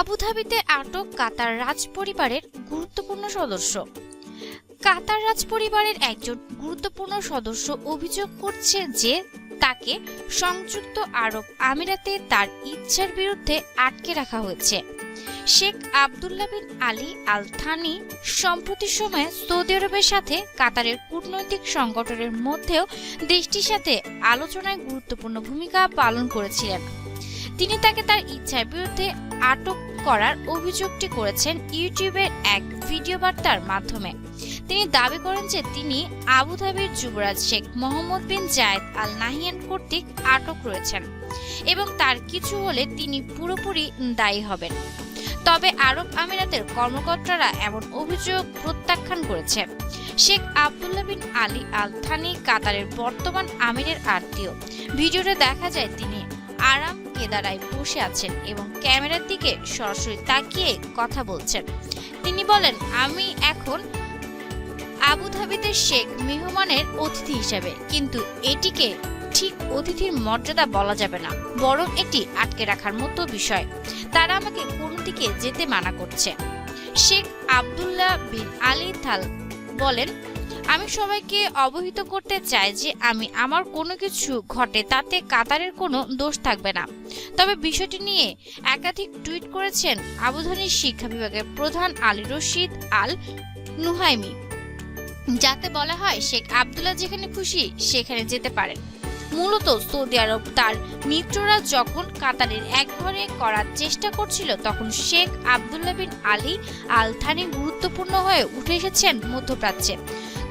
আবুধাবিতে আটক কাতার রাজ পরিবারের গুরুত্বপূর্ণ সদস্য। কাতার রাজ পরিবারের একজন গুরুত্বপূর্ণ সদস্য অভিযোগ করছে যে তাকে সংযুক্ত আরব আমিরাতে তার ইচ্ছার বিরুদ্ধে আটকে রাখা হয়েছে। Sheikh Abdullah bin Ali Al Thani সম্প্রতি সময়ে সৌদি আরবের সাথে কাতারের কূটনৈতিক সংগঠনের মধ্যেও দেশটির সাথে আলোচনায় গুরুত্বপূর্ণ ভূমিকা পালন করেছিলেন। তিনি তাকে তার ইচ্ছার বিরুদ্ধে আটক করার অভিযোগটি করেছেন ইউটিউবের এক ভিডিও বার্তার মাধ্যমে। তিনি দাবি করেন যে তিনি আবুধাবির যুবরাজ শেখ মোহাম্মদ বিন জায়েদ আল নাহিয়ান কর্তৃক আটক রয়েছেন এবং তার কিছু হলে তিনি পুরোপুরি দায়ী হবেন। তবে আরব আমিরাতের কর্মকর্তারা এমন অভিযোগ প্রত্যাখ্যান করেছে। Sheikh Abdullah bin Ali Al Thani কাতারের বর্তমান আমিরের আত্মীয়। ভিডিওতে দেখা যায় তিনি আরাম কেদারায় বসে আছেন এবং ক্যামেরার দিকে সরাসরি তাকিয়ে কথা বলছেন। তিনি বলেন, আমি এখন আবুধাবিতে শেখ মেহমানের অতিথি হিসেবে, কিন্তু এটিকে ঠিক অতিথির মর্যাদা বলা যাবে না, বরং এটি আটকে রাখার মতো বিষয়। তারা আমাকে কোন দিকে যেতে মানা করছে? শেখ আবদুল্লাহ বিন আলী থাল বলেন, আমি সবাইকে অবহিত করতে চাই যে আমি, আমার কোনো কিছু ঘটে তাতে কাতারের কোনো দোষ থাকবে না। তবে বিষয়টি নিয়ে একাধিক টুইট করেছেন আবুধানির শিক্ষা বিভাগের প্রধান আলী রশিদ আল নুহাইমি। যাতে বলা হয়, শেখ আবদুল্লাহ যেখানে খুশি সেখানে যেতে পারেন। মূলত সৌদি আরব তার মিত্ররা যখন কাতারের একঘরে করার চেষ্টা করছিল, তখন Sheikh Abdullah bin Ali Al Thani গুরুত্বপূর্ণ হয়ে উঠে এসেছেন মধ্যপ্রাচ্যে।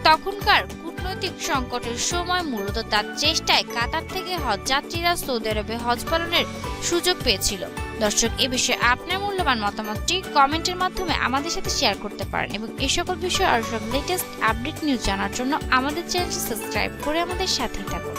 তখনকার কূটনৈতিক সংকটের সময় মূলত তার চেষ্টায় কাতার থেকে হজ যাত্রীরা সৌদি আরবে হজ পালনের সুযোগ পেয়েছিল। দর্শক, এ বিষয়ে আপনার মূল্যবান মতামতটি কমেন্টের মাধ্যমে আমাদের সাথে শেয়ার করতে পারেন এবং এই সকল বিষয়ে আরও সব লেটেস্ট আপডেট নিউজ জানার জন্য আমাদের চ্যানেলটি সাবস্ক্রাইব করে আমাদের সাথে থাকুন।